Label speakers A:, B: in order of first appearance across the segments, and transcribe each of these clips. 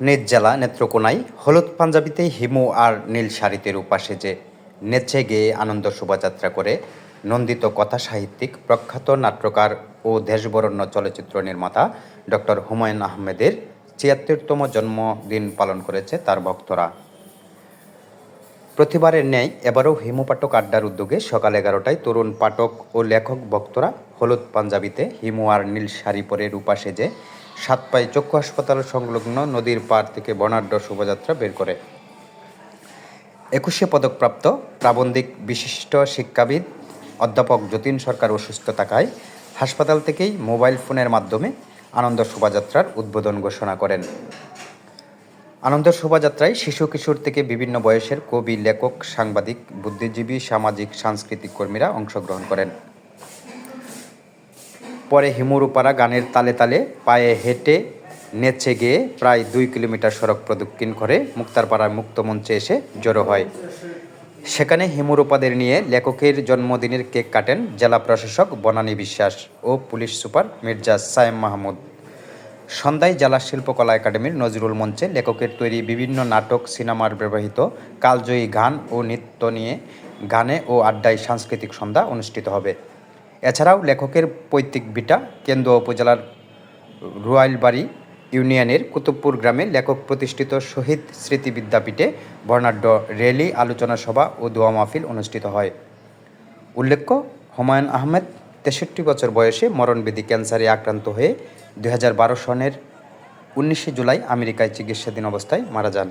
A: নিজ জেলা নেত্রকোনায় হলুদ পাঞ্জাবিতে হিমু আর নীল শাড়িতে রূপা সেজে নেচে গেয়ে আনন্দ শোভাযাত্রা করে নন্দিত কথা সাহিত্যিক, প্রখ্যাত নাট্যকার ও দেশবরণ্য চলচ্চিত্র নির্মাতা ডক্টর হুমায়ুন আহমেদের ছিয়াত্তরতম জন্মদিন পালন করেছে তার ভক্তরা। প্রতিবারের ন্যায় এবারও হিমু পাঠক আড্ডার উদ্যোগে সকাল এগারোটায় তরুণ পাঠক ও লেখক ভক্তরা হলুদ পাঞ্জাবিতে হিমু আর নীল শাড়ি পরে রূপা সেজে সাতপাই চক্ষু হাসপাতাল সংলগ্ন নদীর পাড় থেকে বর্ণাঢ্য শোভাযাত্রা বের করে। একুশে পদকপ্রাপ্ত প্রাবন্ধিক বিশিষ্ট শিক্ষাবিদ, অধ্যাপক যতীন সরকার অসুস্থ থাকায় হাসপাতাল থেকেই মোবাইল ফোনের মাধ্যমে আনন্দ শোভাযাত্রার উদ্বোধন ঘোষণা করেন। আনন্দ শোভাযাত্রায় শিশু কিশোর থেকে বিভিন্ন বয়সের কবি, লেখক, সাংবাদিক, বুদ্ধিজীবী, সামাজিক, সাংস্কৃতিক কর্মীরা অংশগ্রহণ করেন। পরে হিমুরুপাড়া গানের তালে তালে পায়ে হেঁটে নেচে গিয়ে প্রায় দুই কিলোমিটার সড়ক প্রদক্ষিণ করে মুক্তারপাড়ার মুক্তমঞ্চে এসে জড়ো হয়। সেখানে হিমুরুপাদের নিয়ে লেখকের জন্মদিনের কেক কাটেন জেলা প্রশাসক বনানী বিশ্বাস ও পুলিশ সুপার মির্জা সায়েম মাহমুদ। সন্ধ্যায় জেলা শিল্পকলা একাডেমির নজরুল মঞ্চে লেখকের তৈরি বিভিন্ন নাটক, সিনেমার ব্যবহৃত কালজয়ী গান ও নৃত্য নিয়ে গানে ও আড্ডায় সাংস্কৃতিক সন্ধ্যা অনুষ্ঠিত হবে। এছাড়াও লেখকের পৈতৃক বিটা কেন্দ্র উপজেলার রুয়াইলবাড়ি ইউনিয়নের কুতুবপুর গ্রামে লেখক প্রতিষ্ঠিত শহীদ স্মৃতি বিদ্যাপীঠে বর্ণাঢ্য র্যালি আলোচনা সভা ও দোয়া মাহফিল অনুষ্ঠিত হয়। উল্লেখ্য, হুমায়ুন আহমেদ তেষট্টি বছর বয়সে মরণবেদী ক্যান্সারে আক্রান্ত হয়ে দু হাজার বারো সনের উনিশে জুলাই আমেরিকায় চিকিৎসাধীন অবস্থায় মারা যান।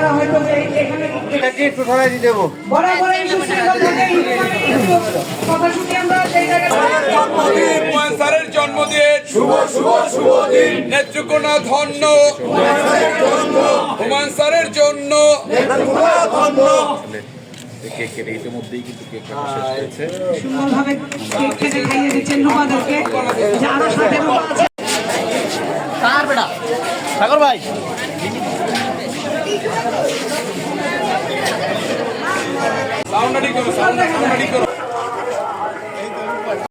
B: ওনারা হয়তো এখানে
C: একটু সরাই দিয়ে দেবো
B: বরাবর এই কথা শুনি আমরা সেই জায়গায়
D: জন্মদিন হুমায়ুন স্যারের জন্মদিন। শুভ শুভ শুভ দিন। নেত্রকোনা ধন্য। হুমায়ুন স্যারের জন্য।
B: সুন্দরভাবে কেক কেটে খাইয়ে দিচ্ছেন রূপাদেরকে যে সাথে রূপা আছে।
C: সাগর ভাই।
D: সাউন্ড করো সাউন্ড করো।